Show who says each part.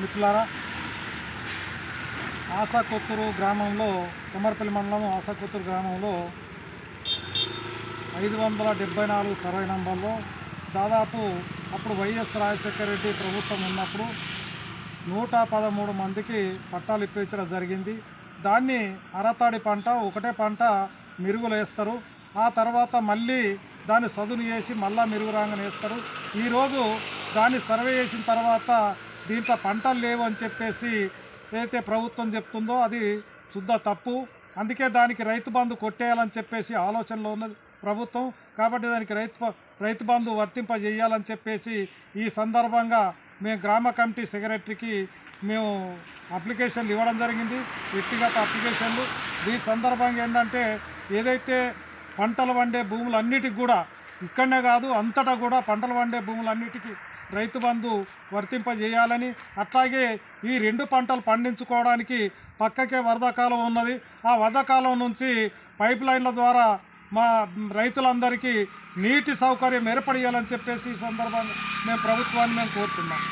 Speaker 1: మిత్రులారా ఆసాకొత్తూరు గ్రామంలో కుమ్మరపల్లి మండలం ఆసాకొత్తూరు గ్రామంలో ఐదు వందల డెబ్బై నాలుగు సర్వే నంబర్లో దాదాపు అప్పుడు వైఎస్ రాజశేఖర రెడ్డి ప్రభుత్వం ఉన్నప్పుడు నూట పదమూడు మందికి పట్టాలు ఇప్పించడం జరిగింది. దాన్ని అరతాడి పంట ఒకటే పంట మిరుగులు వేస్తారు. ఆ తర్వాత మళ్ళీ దాన్ని సదును చేసి మళ్ళా మిరుగు రాగానే వేస్తారు. ఈరోజు దాన్ని సర్వే చేసిన తర్వాత దీంట్లో పంటలు లేవు అని చెప్పేసి ఏదైతే ప్రభుత్వం చెప్తుందో అది శుద్ధ తప్పు. అందుకే దానికి రైతు బంధు కొట్టేయాలని చెప్పేసి ఆలోచనలో ఉన్నది ప్రభుత్వం. కాబట్టి దానికి రైతు రైతు బంధు వర్తింపజేయాలని చెప్పేసి ఈ సందర్భంగా మేము గ్రామ కమిటీ సెక్రటరీకి మేము అప్లికేషన్లు ఇవ్వడం జరిగింది. వ్యక్తిగత అప్లికేషన్లు. ఈ సందర్భంగా ఏంటంటే ఏదైతే పంటలు పండే భూములన్నిటికి కూడా ఇక్కడనే కాదు అంతటా కూడా పంటలు పండే భూములన్నిటికీ రైతు బంధు వర్తింపజేయాలని అట్లాగే ఈ రెండు పంటలు పండించుకోవడానికి పక్కకే వరదకాలం ఉన్నది. ఆ వరదకాలం నుంచి పైప్ లైన్ల ద్వారా మా రైతులందరికీ నీటి సౌకర్యం ఏర్పడేయాలని చెప్పేసి ఈ సందర్భాన్ని మేము ప్రభుత్వాన్ని మేము కోరుతున్నాం.